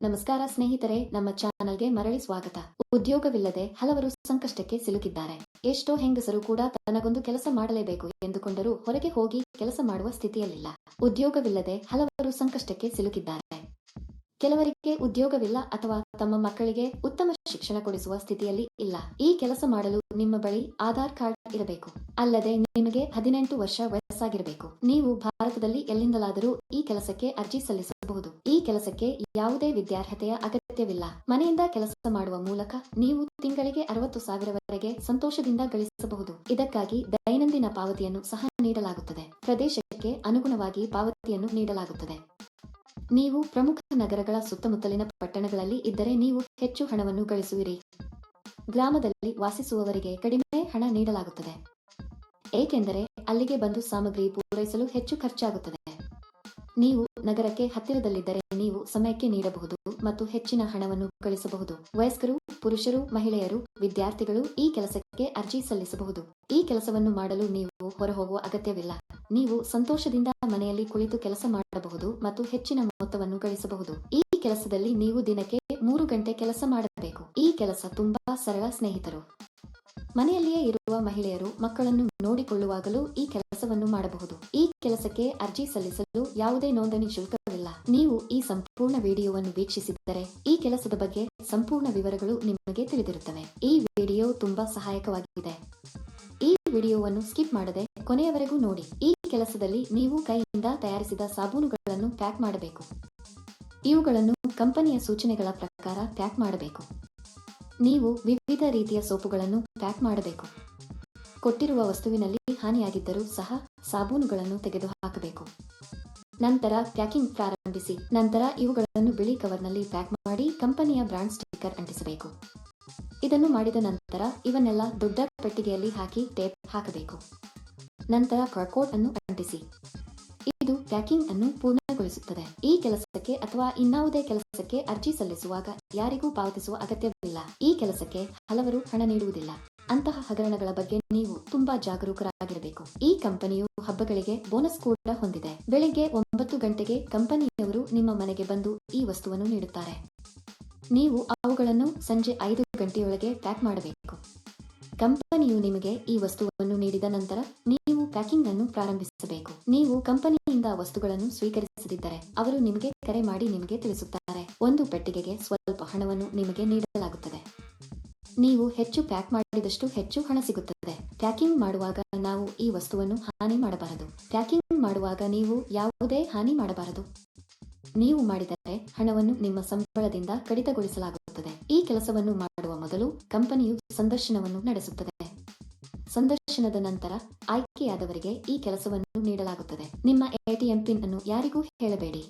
ನಮಸ್ಕಾರ ಸ್ನೇಹಿತರೆ, ನಮ್ಮ ಚಾನಲ್ಗೆ ಮರಳಿ ಸ್ವಾಗತ. ಉದ್ಯೋಗವಿಲ್ಲದೆ ಹಲವರು ಸಂಕಷ್ಟಕ್ಕೆ ಸಿಲುಕಿದ್ದಾರೆ. ಎಷ್ಟೋ ಹೆಂಗಸರು ಕೂಡ ತನಗೊಂದು ಕೆಲಸ ಮಾಡಲೇಬೇಕು ಎಂದುಕೊಂಡರೂ ಹೊರಗೆ ಹೋಗಿ ಕೆಲಸ ಮಾಡುವ ಸ್ಥಿತಿಯಲ್ಲಿಲ್ಲ. ಉದ್ಯೋಗವಿಲ್ಲದೆ ಹಲವರು ಸಂಕಷ್ಟಕ್ಕೆ ಸಿಲುಕಿದ್ದಾರೆ. ಕೆಲವರಿಗೆ ಉದ್ಯೋಗವಿಲ್ಲ ಅಥವಾ ತಮ್ಮ ಮಕ್ಕಳಿಗೆ ಉತ್ತಮ ಶಿಕ್ಷಣ ಕೊಡಿಸುವ ಸ್ಥಿತಿಯಲ್ಲಿ ಇಲ್ಲ. ಈ ಕೆಲಸ ಮಾಡಲು ನಿಮ್ಮ ಬಳಿ ಆಧಾರ್ ಕಾರ್ಡ್ ಇರಬೇಕು. ಅಲ್ಲದೆ ನಿಮಗೆ ಹದಿನೆಂಟು ವರ್ಷ ವಯಸ್ಸಾಗಿರಬೇಕು. ನೀವು ಭಾರತದಲ್ಲಿ ಎಲ್ಲಿಂದಲಾದರೂ ಈ ಕೆಲಸಕ್ಕೆ ಅರ್ಜಿ ಸಲ್ಲಿಸಬಹುದು. ಈ ಕೆಲಸಕ್ಕೆ ಯಾವುದೇ ವಿದ್ಯಾರ್ಹತೆಯ ಅಗತ್ಯವಿಲ್ಲ. ಮನೆಯಿಂದ ಕೆಲಸ ಮಾಡುವ ಮೂಲಕ ನೀವು ತಿಂಗಳಿಗೆ ಅರವತ್ತು ಸಾವಿರವರೆಗೆ ಸಂತೋಷದಿಂದ ಗಳಿಸಬಹುದು. ಇದಕ್ಕಾಗಿ ದೈನಂದಿನ ಪಾವತಿಯನ್ನು ಸಹ ನೀಡಲಾಗುತ್ತದೆ. ಪ್ರದೇಶಕ್ಕೆ ಅನುಗುಣವಾಗಿ ಪಾವತಿಯನ್ನು ನೀಡಲಾಗುತ್ತದೆ. ನೀವು ಪ್ರಮುಖ ನಗರಗಳ ಸುತ್ತಮುತ್ತಲಿನ ಪಟ್ಟಣಗಳಲ್ಲಿ ಇದ್ದರೆ ನೀವು ಹೆಚ್ಚು ಹಣವನ್ನು ಗಳಿಸುವಿರಿ. ಗ್ರಾಮದಲ್ಲಿ ವಾಸಿಸುವವರಿಗೆ ಕಡಿಮೆ ಹಣ ನೀಡಲಾಗುತ್ತದೆ. ಏಕೆಂದರೆ ಅಲ್ಲಿಗೆ ಬಂದು ಸಾಮಗ್ರಿ ಪೂರೈಸಲು ಹೆಚ್ಚು ಖರ್ಚಾಗುತ್ತದೆ. ನೀವು ನಗರಕ್ಕೆ ಹತ್ತಿರದಲ್ಲಿದ್ದರೆ ನೀವು ಸಮಯಕ್ಕೆ ನೀಡಬಹುದು ಮತ್ತು ಹೆಚ್ಚಿನ ಹಣವನ್ನು ಗಳಿಸಬಹುದು. ವಯಸ್ಕರು, ಪುರುಷರು, ಮಹಿಳೆಯರು, ವಿದ್ಯಾರ್ಥಿಗಳು ಈ ಕೆಲಸಕ್ಕೆ ಅರ್ಜಿ ಸಲ್ಲಿಸಬಹುದು. ಈ ಕೆಲಸವನ್ನು ಮಾಡಲು ನೀವು ಹೊರಹೋಗುವ ಅಗತ್ಯವಿಲ್ಲ. ನೀವು ಸಂತೋಷದಿಂದ ಮನೆಯಲ್ಲಿ ಕುಳಿತು ಕೆಲಸ ಮಾಡಬಹುದು ಮತ್ತು ಹೆಚ್ಚಿನ ಮೊತ್ತವನ್ನು ಗಳಿಸಬಹುದು. ಈ ಕೆಲಸದಲ್ಲಿ ನೀವು ದಿನಕ್ಕೆ ಮೂರು ಗಂಟೆ ಕೆಲಸ ಮಾಡಬೇಕು. ಈ ಕೆಲಸ ತುಂಬಾ ಸರಳ ಸ್ನೇಹಿತರು. ಮನೆಯಲ್ಲಿಯೇ ಇರುವ ಮಹಿಳೆಯರು ಮಕ್ಕಳನ್ನು ನೋಡಿಕೊಳ್ಳುವಾಗಲೂ ಈ ಕೆಲಸವನ್ನು ಮಾಡಬಹುದು. ಈ ಕೆಲಸಕ್ಕೆ ಅರ್ಜಿ ಸಲ್ಲಿಸಲು ಯಾವುದೇ ನೋಂದಣಿ ಶುಲ್ಕವಿಲ್ಲ. ನೀವು ಈ ಸಂಪೂರ್ಣ ವಿಡಿಯೋವನ್ನು ವೀಕ್ಷಿಸಿದ್ದರೆ ಈ ಕೆಲಸದ ಬಗ್ಗೆ ಸಂಪೂರ್ಣ ವಿವರಗಳು ನಿಮಗೆ ತಿಳಿದಿರುತ್ತವೆ. ಈ ವಿಡಿಯೋ ತುಂಬಾ ಸಹಾಯಕವಾಗಿದೆ. ಈ ವಿಡಿಯೋವನ್ನು ಸ್ಕಿಪ್ ಮಾಡದೆ ಕೊನೆಯವರೆಗೂ ನೋಡಿ. ಈ ಕೆಲಸದಲ್ಲಿ ನೀವು ಕೈಯಿಂದ ತಯಾರಿಸಿದ ಸಾಬೂನುಗಳನ್ನು ಪ್ಯಾಕ್ ಮಾಡಬೇಕು. ಇವುಗಳನ್ನು ಕಂಪನಿಯ ಸೂಚನೆಗಳ ಪ್ರಕಾರ ಪ್ಯಾಕ್ ಮಾಡಬೇಕು. ನೀವು ವಿವಿಧ ರೀತಿಯ ಸೋಪುಗಳನ್ನು ಪ್ಯಾಕ್ ಮಾಡಬೇಕು. ಕೊಟ್ಟಿರುವ ವಸ್ತುವಿನಲ್ಲಿ ಹಾನಿಯಾಗಿದ್ದರೂ ಸಹ ಸಾಬೂನುಗಳನ್ನು ತೆಗೆದುಹಾಕಬೇಕು. ನಂತರ ಪ್ಯಾಕಿಂಗ್ ಪ್ರಾರಂಭಿಸಿ. ನಂತರ ಇವುಗಳನ್ನು ಬಿಳಿ ಕವರ್ನಲ್ಲಿ ಪ್ಯಾಕ್ ಮಾಡಿ ಕಂಪನಿಯ ಬ್ರಾಂಡ್ ಸ್ಟಿಕರ್ ಅಂಟಿಸಬೇಕು. ಇದನ್ನು ಮಾಡಿದ ನಂತರ ಇವನ್ನೆಲ್ಲ ದೊಡ್ಡ ಪೆಟ್ಟಿಗೆಯಲ್ಲಿ ಹಾಕಿ ಟೇಪ್ ಹಾಕಬೇಕು. ನಂತರ ಕರ್ಕೋಟ್ ಅನ್ನು ಅಂಟಿಸಿ ಇದು ಪ್ಯಾಕಿಂಗ್ ಅನ್ನು ಪೂರ್ಣಗೊಳಿಸುತ್ತದೆ. ಈ ಕೆಲಸಕ್ಕೆ ಅಥವಾ ಇನ್ನಾವುದೇ ಕೆಲಸಕ್ಕೆ ಅರ್ಜಿ ಸಲ್ಲಿಸುವಾಗ ಯಾರಿಗೂ ಪಾವತಿಸುವ ಅಗತ್ಯವಿಲ್ಲ. ಈ ಕೆಲಸಕ್ಕೆ ಹಲವರು ಹಣ ನೀಡುವುದಿಲ್ಲ. ಅಂತಹ ಹಗರಣಗಳ ಬಗ್ಗೆ ನೀವು ತುಂಬಾ ಜಾಗರೂಕರಾಗಿರಬೇಕು. ಈ ಕಂಪನಿಯು ಹಬ್ಬಗಳಿಗೆ ಬೋನಸ್ ಕೂಡ ಹೊಂದಿದೆ. ಬೆಳಿಗ್ಗೆ ಒಂಬತ್ತು ಗಂಟೆಗೆ ಕಂಪನಿಯವರು ನಿಮ್ಮ ಮನೆಗೆ ಬಂದು ಈ ವಸ್ತುವನ್ನು ನೀಡುತ್ತಾರೆ. ನೀವು ಅವುಗಳನ್ನು ಸಂಜೆ ಐದು ಗಂಟೆಯೊಳಗೆ ಪ್ಯಾಕ್ ಮಾಡಬೇಕು. ಕಂಪನಿಯು ನಿಮಗೆ ಈ ವಸ್ತುವನ್ನು ನೀಡಿದ ನಂತರ ಪ್ಯಾಕಿಂಗ್ ಅನ್ನು ಪ್ರಾರಂಭಿಸಬೇಕು. ನೀವು ಕಂಪನಿಯಿಂದ ವಸ್ತುಗಳನ್ನು ಸ್ವೀಕರಿಸದಿದ್ದರೆ ಅವರು ನಿಮಗೆ ಕರೆ ಮಾಡಿ ನಿಮಗೆ ತಿಳಿಸುತ್ತಾರೆ. ಒಂದು ಪೆಟ್ಟಿಗೆಗೆ ಸ್ವಲ್ಪ ಹಣವನ್ನು ನಿಮಗೆ ನೀಡಲಾಗುತ್ತದೆ. ನೀವು ಹೆಚ್ಚು ಪ್ಯಾಕ್ ಮಾಡಿದಷ್ಟು ಹೆಚ್ಚು ಹಣ ಸಿಗುತ್ತದೆ. ಪ್ಯಾಕಿಂಗ್ ಮಾಡುವಾಗ ನಾವು ಈ ವಸ್ತುವನ್ನು ಹಾನಿ ಮಾಡಬಾರದು. ಪ್ಯಾಕಿಂಗ್ ಮಾಡುವಾಗ ನೀವು ಯಾವುದೇ ಹಾನಿ ಮಾಡಬಾರದು. ನೀವು ಮಾಡಿದರೆ ಹಣವನ್ನು ನಿಮ್ಮ ಸಂಬಳದಿಂದ ಕಡಿತಗೊಳಿಸಲಾಗುತ್ತದೆ. ಈ ಕೆಲಸವನ್ನು ಮಾಡುವ ಮೊದಲು ಕಂಪನಿಯು ಸಂದರ್ಶನವನ್ನು ನಡೆಸುತ್ತದೆ. ಸಂದರ್ಶನದ ನಂತರ ಆಯ್ಕೆಯಾದವರಿಗೆ ಈ ಕೆಲಸವನ್ನು ನೀಡಲಾಗುತ್ತದೆ. ನಿಮ್ಮ ಎಟಿಎಂ ಪಿನ್ ಅನ್ನು ಯಾರಿಗೂ ಹೇಳಬೇಡಿ.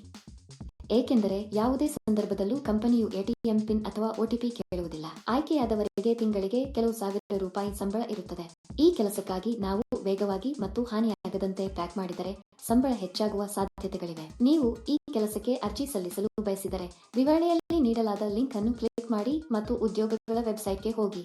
ಏಕೆಂದರೆ ಯಾವುದೇ ಸಂದರ್ಭದಲ್ಲೂ ಕಂಪನಿಯು ಎಟಿಎಂ ಪಿನ್ ಅಥವಾ ಒಟಿಪಿ ಕೇಳುವುದಿಲ್ಲ. ಆಯ್ಕೆಯಾದವರಿಗೆ ತಿಂಗಳಿಗೆ ಕೆಲವು ಸಾವಿರ ರೂಪಾಯಿ ಸಂಬಳ ಇರುತ್ತದೆ. ಈ ಕೆಲಸಕ್ಕಾಗಿ ನಾವು ವೇಗವಾಗಿ ಮತ್ತು ಹಾನಿಯಾಗದಂತೆ ಪ್ಯಾಕ್ ಮಾಡಿದರೆ ಸಂಬಳ ಹೆಚ್ಚಾಗುವ ಸಾಧ್ಯತೆಗಳಿವೆ. ನೀವು ಈ ಕೆಲಸಕ್ಕೆ ಅರ್ಜಿ ಸಲ್ಲಿಸಲು ಬಯಸಿದರೆ ವಿವರಣೆಯಲ್ಲಿ ನೀಡಲಾದ ಲಿಂಕ್ ಅನ್ನು ಕ್ಲಿಕ್ ಮಾಡಿ ಮತ್ತು ಉದ್ಯೋಗಗಳ ವೆಬ್ಸೈಟ್ಗೆ ಹೋಗಿ.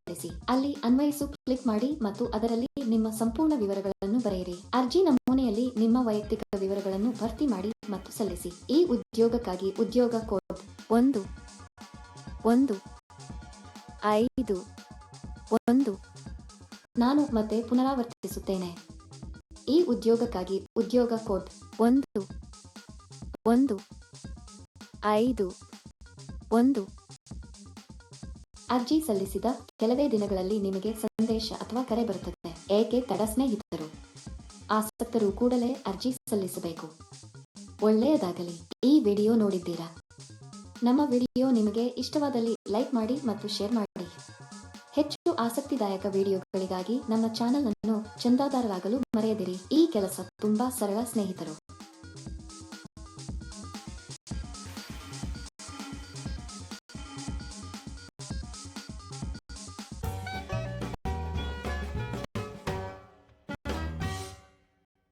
ಅಲ್ಲಿ ಅನ್ವಯಿಸು, ಕ್ಲಿಕ್ ಮಾಡಿ ಮತ್ತು ಅದರಲ್ಲಿ ನಿಮ್ಮ ಸಂಪೂರ್ಣ ವಿವರಗಳನ್ನು ಬರೆಯಿರಿ. ಅರ್ಜಿ ನಮೂನೆಯಲ್ಲಿ ನಿಮ್ಮ ವೈಯಕ್ತಿಕ ವಿವರಗಳನ್ನು ಭರ್ತಿ ಮಾಡಿ ಮತ್ತು ಸಲ್ಲಿಸಿ. ಈ ಉದ್ಯೋಗಕ್ಕಾಗಿ ಉದ್ಯೋಗ ಕೋಡ್ ಒಂದು ಒಂದು, ಐದು, ಒಂದು. ನಾನು ಮತ್ತೆ ಪುನರಾವರ್ತಿಸುತ್ತೇನೆ. ಈ ಉದ್ಯೋಗಕ್ಕಾಗಿ ಉದ್ಯೋಗ ಕೋಡ್ ಒಂದು ಒಂದು, ಐದು, ಒಂದು. ಅರ್ಜಿ ಸಲ್ಲಿಸಿದ ಕೆಲವೇ ದಿನಗಳಲ್ಲಿ ನಿಮಗೆ ಸಂದೇಶ ಅಥವಾ ಕರೆ ಬರುತ್ತದೆ. ಏಕೆ ತಡ ಸ್ನೇಹಿತರು? ಆಸಕ್ತರು ಕೂಡಲೇ ಅರ್ಜಿ ಸಲ್ಲಿಸಬೇಕು. ಒಳ್ಳೆಯದಾಗಲಿ ಈ ವಿಡಿಯೋ ನೋಡಿದ್ದೀರಾ? ನಮ್ಮ ವಿಡಿಯೋ ನಿಮಗೆ ಇಷ್ಟವಾದಲ್ಲಿ ಲೈಕ್ ಮಾಡಿ ಮತ್ತು ಶೇರ್ ಮಾಡಿ. ಹೆಚ್ಚು ಆಸಕ್ತಿದಾಯಕ ವಿಡಿಯೋಗಳಿಗಾಗಿ ನಮ್ಮ ಚಾನೆಲ್ ಅನ್ನು ಚಂದಾದಾರರಾಗಲು ಮರೆಯದಿರಿ. ಈ ಕೆಲಸ ತುಂಬಾ ಸರಳ ಸ್ನೇಹಿತರು.